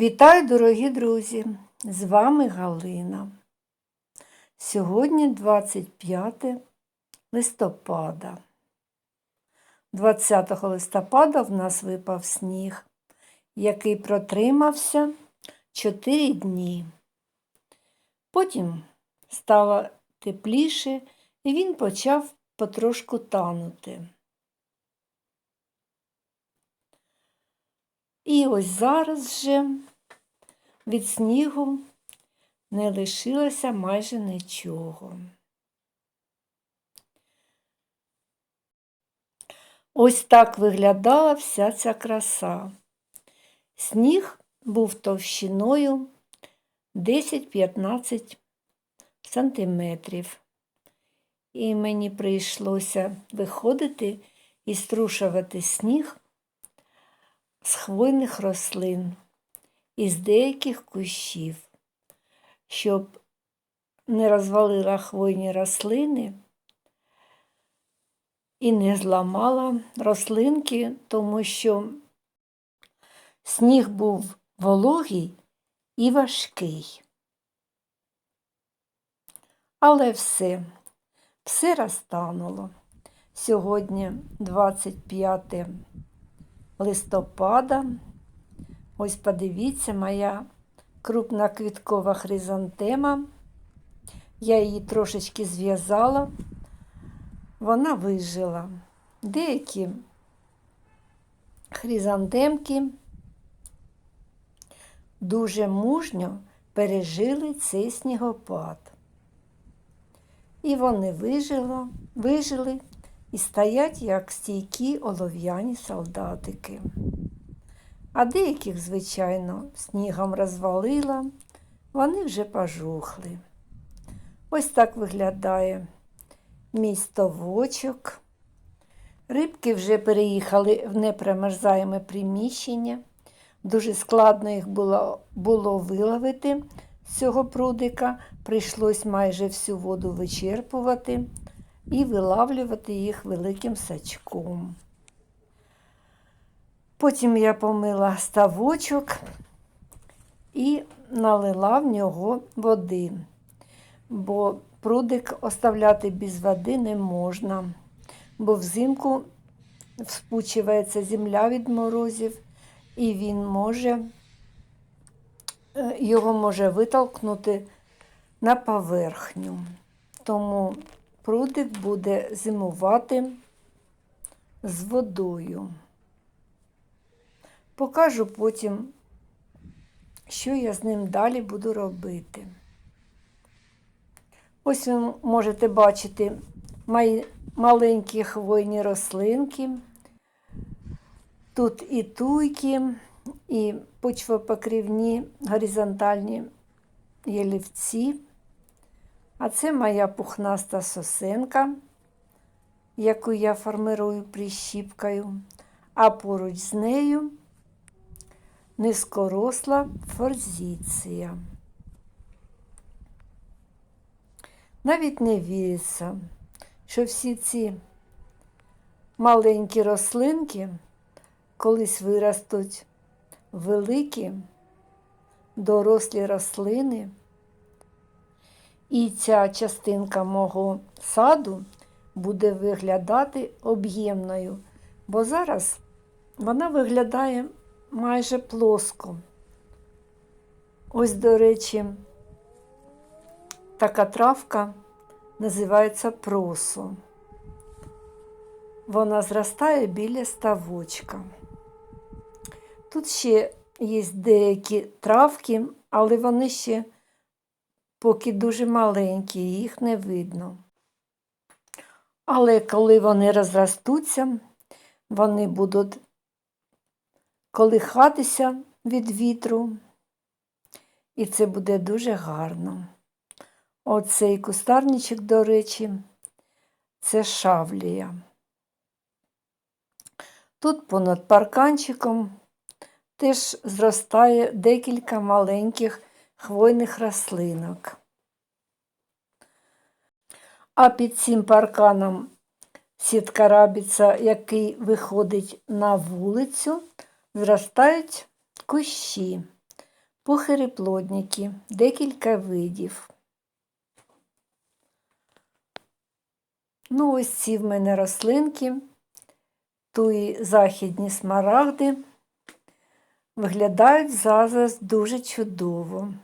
Вітаю, дорогі друзі! З вами Галина. Сьогодні 25 листопада. 20 листопада в нас випав сніг, який протримався 4 дні. Потім стало тепліше, і він почав потрошку танути. І ось зараз вже від снігу не лишилося майже нічого. Ось так виглядала вся ця краса. Сніг був товщиною 10-15 сантиметрів. І мені прийшлося виходити і струшувати сніг з хвойних рослин, із деяких кущів, щоб не розвалила хвойні рослини і не зламала рослинки, тому що сніг був вологий і важкий. Але все, все розтануло. Сьогодні 25 листопада. Ось подивіться, моя крупна квіткова хризантема. Я її трошечки зв'язала, вона вижила. Деякі хризантемки дуже мужньо пережили цей снігопад. І вони вижили, вижили і стоять, як стійкі олов'яні солдатики. А деяких, звичайно, снігом розвалила, вони вже пожухли. Ось так виглядає мій стовочок. Рибки вже переїхали в непромерзаєме приміщення. Дуже складно їх було було виловити з цього прудика. Прийшлось майже всю воду вичерпувати і вилавлювати їх великим сачком. Потім я помила ставочок і налила в нього води, бо прудик оставляти без води не можна, бо взимку вспучується земля від морозів, і він може, е, його може витолкнути на поверхню. Тому прудик буде зимувати з водою. Покажу потім, що я з ним далі буду робити. Ось ви можете бачити мої маленькі хвойні рослинки. Тут і туйки, і почвопокривні горизонтальні ялівці. А це моя пухнаста сосенка, яку я формирую прищіпкою, а поруч з нею низькоросла форзіція. Навіть не віриться, що всі ці маленькі рослинки колись виростуть великі, дорослі рослини. І ця частинка мого саду буде виглядати об'ємною, бо зараз вона виглядає майже плоско. Ось, до речі, така травка називається просо. Вона зростає біля ставочка. Тут ще є деякі травки, але вони ще поки дуже маленькі, їх не видно. Але коли вони розростуться, вони будуть колихатися від вітру, і це буде дуже гарно. Оцей кустарничок, до речі, це шавлія. Тут понад парканчиком теж зростає декілька маленьких хвойних рослинок. А під цим парканом сіткарабіця, який виходить на вулицю, зростають кущі. Пухиреплодники, декілька видів. Ну, ось ці в мене рослинки, туї західні смарагди, виглядають зараз дуже чудово.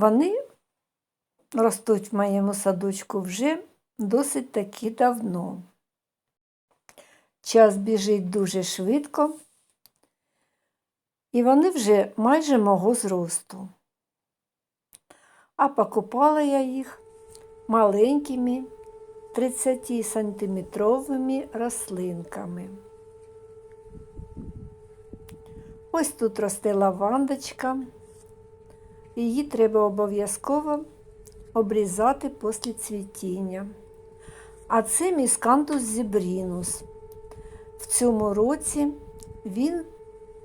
Вони ростуть в моєму садочку вже досить таки давно. Час біжить дуже швидко, і вони вже майже мого зросту. А покупала я їх маленькими 30 сантиметровими рослинками. Ось тут росте лавандочка. Її треба обов'язково обрізати після цвітіння. А це міскантус зібрінус. В цьому році він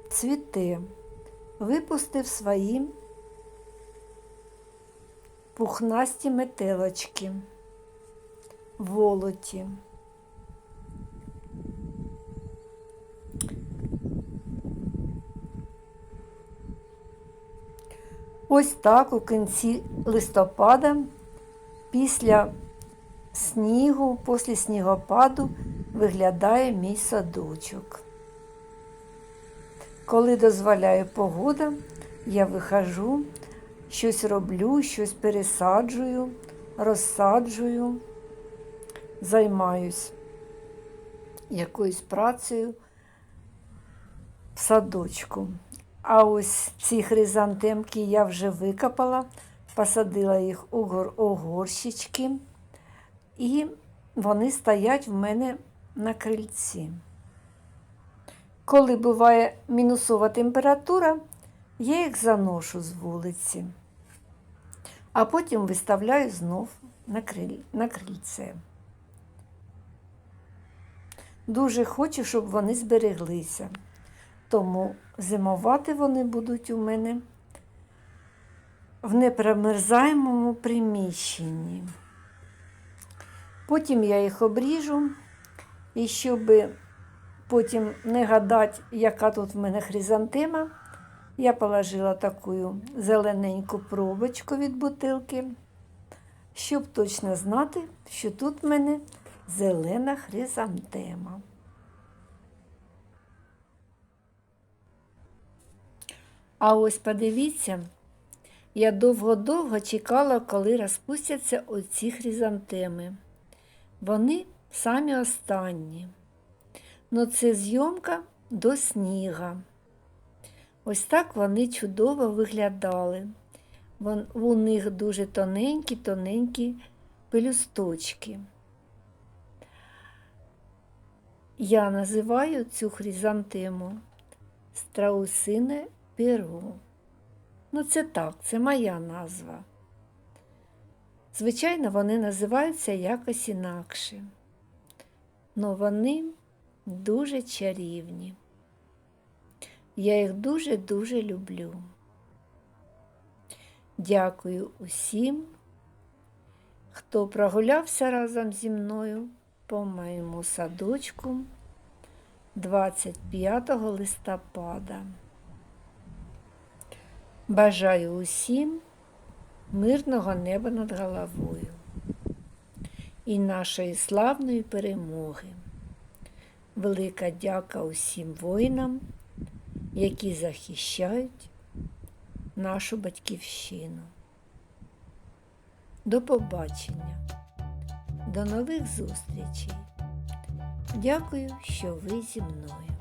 цвіте, випустив свої пухнасті метелочки, волоті. Ось так у кінці листопада, після снігу, після снігопаду виглядає мій садочок. Коли дозволяє погода, я вихожу, щось роблю, щось пересаджую, розсаджую, займаюсь якоюсь працею в садочку. А ось ці хризантемки я вже викопала, посадила їх у горщички, і вони стоять в мене на крильці. Коли буває мінусова температура, я їх заношу з вулиці, а потім виставляю знов на, криль... на крильце. Дуже хочу, щоб вони збереглися. Тому зимувати вони будуть у мене в непромерзаємому приміщенні. Потім я їх обріжу, і щоб потім не гадати, яка тут в мене хризантема, я положила таку зелененьку пробочку від бутилки, щоб точно знати, що тут в мене зелена хризантема. А ось подивіться, я довго-довго чекала, коли розпустяться оці хризантеми. Вони самі останні. Ну це зйомка до сніга. Ось так вони чудово виглядали. Вон, у них дуже тоненькі-тоненькі пелюсточки. Я називаю цю хризантему страусине перо. Ну, це так, це моя назва. Звичайно, вони називаються якось інакше. Но вони дуже чарівні. Я їх дуже-дуже люблю. Дякую усім, хто прогулявся разом зі мною по моєму садочку 25 листопада. Бажаю усім мирного неба над головою і нашої славної перемоги. Велика дяка усім воїнам, які захищають нашу батьківщину. До побачення, до нових зустрічей. Дякую, що ви зі мною.